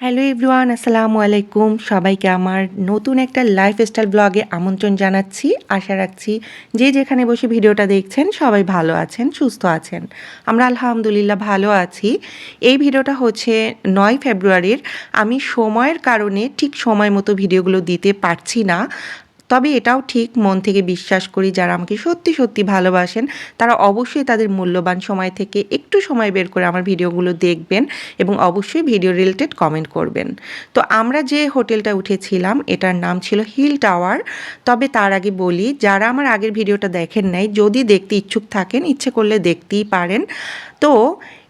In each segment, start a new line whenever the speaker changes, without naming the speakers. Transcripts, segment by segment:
Hello everyone আসসালামু আলাইকুম। সবাইকে আমার নতুন একটা লাইফস্টাইল ব্লগে আমন্ত্রণ জানাচ্ছি। আশা রাখছি যে যেখানে বসে ভিডিওটা দেখছেন, সবাই ভালো আছেন, সুস্থ আছেন। আমরা আলহামদুলিল্লাহ ভালো আছি। এই ভিডিওটা হচ্ছে নয় ফেব্রুয়ারির। আমি সময়ের কারণে ঠিক সময় মতো ভিডিওগুলো দিতে পারছি না। তবে এটাও ঠিক মন থেকে বিশ্বাস করি যারা আমাকে সত্যি সত্যি ভালোবাসেন, তারা অবশ্যই তাদের মূল্যবান সময় থেকে একটু সময় বের করে আমার ভিডিওগুলো দেখবেন এবং অবশ্যই ভিডিও রিলেটেড কমেন্ট করবেন। তো আমরা যে হোটেলটা উঠেছিলাম, এটার নাম ছিল হিল টাওয়ার। তবে তার আগে বলি, যারা আমার আগের ভিডিওটা দেখেন নাই, যদি দেখতে ইচ্ছুক থাকেন, ইচ্ছে করলে দেখতেই পারেন। তো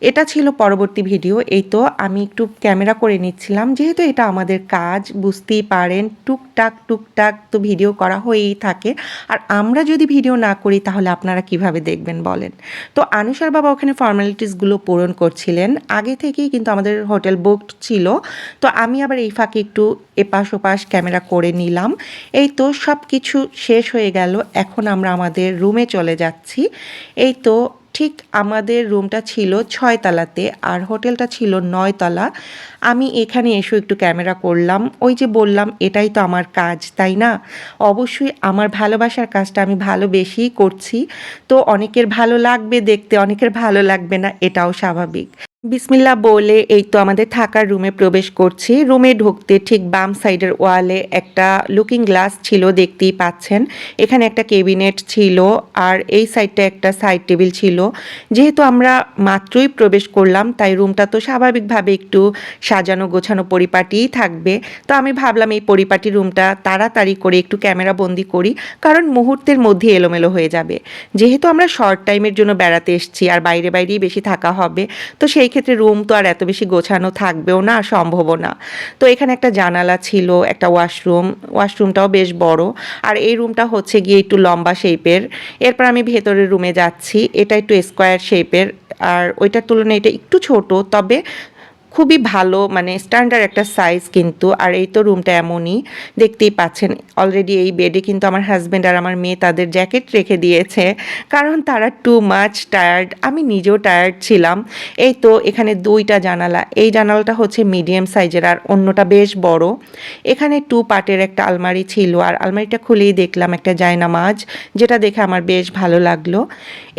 এটা ছিল পরবর্তী ভিডিও, এই তো আমি একটু ক্যামেরা করে নিচ্ছিলাম। যেহেতু এটা আমাদের কাজ, বুঝতেই পারেন, টুকটাক টুকটাক তো ভিডিও করা হয়েই থাকে। আর আমরা যদি ভিডিও না করি, তাহলে আপনারা কীভাবে দেখবেন বলেন? তো আনুষার বাবা ওখানে ফর্মালিটিসগুলো পূরণ করছিলেন। আগে থেকেই কিন্তু আমাদের হোটেল বুক ছিল। তো আমি আবার এই ফাঁকে একটু এপাশ ওপাশ ক্যামেরা করে নিলাম। এই তো সব কিছু শেষ হয়ে গেল। এখন আমরা আমাদের রুমে চলে যাচ্ছি। এই তো ঠিক আমাদের রুমটা ছিল ছয়তলাতে আর হোটেলটা ছিল নয়তলা আমি এখানে এসে একটু ক্যামেরা করলাম। ওই যে বললাম, এটাই তো আমার কাজ, তাই না? অবশ্যই আমার ভালোবাসার কাজটা আমি ভালোবেসেই করছি। তো অনেকের ভালো লাগবে দেখতে, অনেকের ভালো লাগবে না, এটাও স্বাভাবিক। বিসমিল্লা বলে এই তো আমাদের থাকার রুমে প্রবেশ করছি। রুমে ঢুকতে ঠিক বাম সাইডের ওয়ালে একটা লুকিং গ্লাস ছিল, দেখতেই পাচ্ছেন। এখানে একটা কেবিনেট ছিল আর এই সাইডটা একটা সাইড টেবিল ছিল। যেহেতু আমরা মাত্রই প্রবেশ করলাম, তাই রুমটা তো স্বাভাবিকভাবে একটু সাজানো গোছানো পরিপাটিই থাকবে। তো আমি ভাবলাম এই পরিপাটি রুমটা তাড়াতাড়ি করে একটু ক্যামেরা বন্দি করি, কারণ মুহূর্তের মধ্যে এলোমেলো হয়ে যাবে। যেহেতু আমরা শর্ট টাইমের জন্য বেড়াতে এসেছি আর বাইরে বাইরেই বেশি থাকা হবে, তো সেই ক্ষেত্রে রুম তো আর এত বেশি গোছানো থাকবেও না, সম্ভবও না। তো এখানে একটা জানালা ছিল, একটা ওয়াশরুম ওয়াশরুমটাও বেশ বড়। আর এই রুমটা হচ্ছে গিয়ে একটু লম্বা শেপের এরপর আমি ভেতরের রুমে যাচ্ছি, এটা একটু স্কোয়ার শেপের আর ওইটার তুলনায় এটা একটু ছোট, তবে খুবই ভালো মানে স্ট্যান্ডার্ড একটা সাইজ কিন্তু, আর এই তো রুমটা এমনই, দেখতেই পাচ্ছেন অলরেডি এই বেডে কিন্তু আমার হাজব্যান্ড আর আমার মেয়ে তাদের জ্যাকেট রেখে দিয়েছে, কারণ তারা টু মাচ টায়ার্ড আমি নিজেও টায়ার্ড ছিলাম, এই তো এখানে দুইটা জানালা, এই জানালাটা হচ্ছে মিডিয়াম সাইজের আর অন্যটা বেশ বড়, এখানে টু পার্টের একটা আলমারি ছিল, আর আলমারিটা খুলেই দেখলাম একটা জায়নামাজ, যেটা দেখে আমার বেশ ভালো লাগল,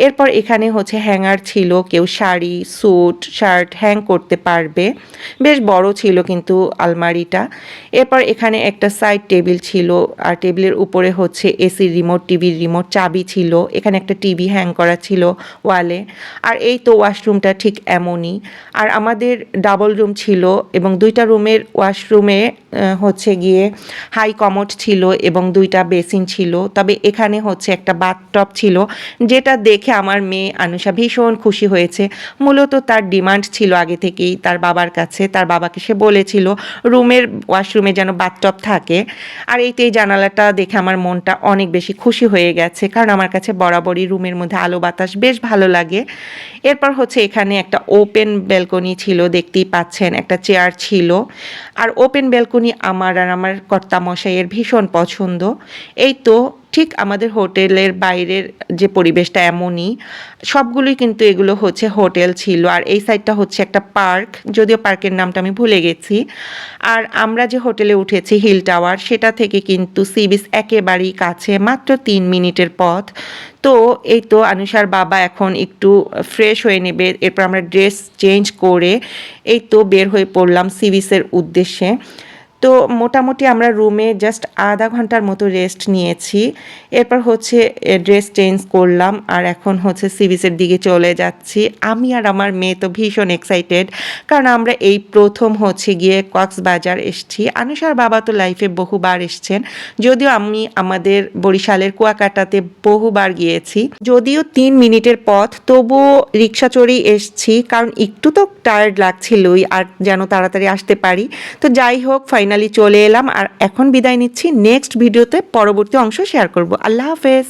এরপর এখানে হচ্ছে হ্যাঙ্গার ছিল, কেউ শাড়ি স্যুট শার্ট হ্যাং করতে পারবে বেশ বড় ছিল কিন্তু আলমারিটা। এরপর এখানে একটা সাইড টেবিল ছিল আর টেবিলের উপরে হচ্ছে এসির রিমোট টিভির রিমোট চাবি ছিল। এখানে একটা টিভি হ্যাং করা ছিল ওয়ালে আর এই তো ওয়াশরুমটা ঠিক এমনই। আর আমাদের ডাবল রুম ছিল এবং দুইটা রুমের ওয়াশরুমে হচ্ছে গিয়ে হাই কমোড ছিল এবং দুইটা বেসিন ছিল। তবে এখানে হচ্ছে একটা বাথটপ ছিল যেটা দেখে আমার মেয়ে আনুষা ভীষণ খুশি হয়েছে। মূলত তার ডিমান্ড ছিল আগে থেকেই, তার বাবার কাছে, তার বাবাকে সে বলেছিল, রুমের ওয়াশরুমে যেন বাথটপ থাকে। আর এই তো এই জানালাটা দেখে আমার মনটা অনেক বেশি খুশি হয়ে গেছে, কারণ আমার কাছে বরাবরই রুমের মধ্যে আলো বাতাস বেশ ভালো লাগে। এরপর হচ্ছে এখানে একটা ওপেন ব্যালকনি ছিল, দেখতেই পাচ্ছেন, একটা চেয়ার ছিল। আর ওপেন ব্যালকনি আমার আর আমার কর্তামশাইয়ের ভীষণ পছন্দ। এই তো ঠিক আমাদের হোটেলের বাইরের যে পরিবেশটা এমনই, সবগুলোই কিন্তু এগুলো হচ্ছে হোটেল ছিল। আর এই সাইডটা হচ্ছে একটা পার্ক, যদিও পার্কের নামটা আমি ভুলে গেছি। আর আমরা যে হোটেলে উঠেছি হিল টাওয়ার, সেটা থেকে কিন্তু সি বিচ একেবারেই কাছে, মাত্র তিন মিনিটের পথ। তো এই তো আনুষার বাবা এখন একটু ফ্রেশ হয়ে নেবে, এরপর আমরা ড্রেস চেঞ্জ করে এই তো বের হয়ে পড়লাম সি বিচের উদ্দেশ্যে। তো মোটামুটি আমরা রুমে জাস্ট আধা ঘণ্টার মতো রেস্ট নিয়েছি। এরপর হচ্ছে ড্রেস চেঞ্জ করলাম আর এখন হচ্ছে সিবিসের দিকে চলে যাচ্ছি। আমি আর আমার মেয়ে তো ভীষণ এক্সাইটেড কারণ আমরা এই প্রথম হচ্ছে গিয়ে কক্সবাজার এসছি। আনুষার বাবা তো লাইফে বহুবার এসছেন। যদিও আমি আমাদের বরিশালের কুয়াকাটাতে বহুবার গিয়েছি। যদিও তিন মিনিটের পথ, তবুও রিক্সা চড়েই এসছি, কারণ একটু তো টায়ার্ড লাগছিলই আর যেন তাড়াতাড়ি আসতে পারি। তো যাই হোক ফাইনালি চলে এলাম আর এখন বিদায় নিচ্ছি। নেক্সট ভিডিওতে পরবর্তী অংশ শেয়ার করব। আল্লাহ হাফেজ।